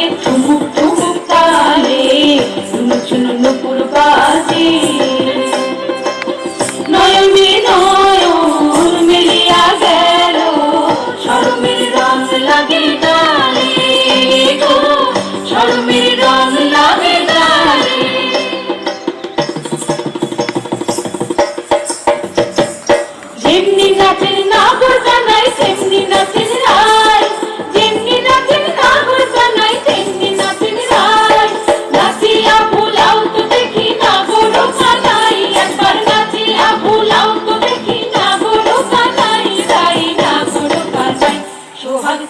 নুপুর সোহাগ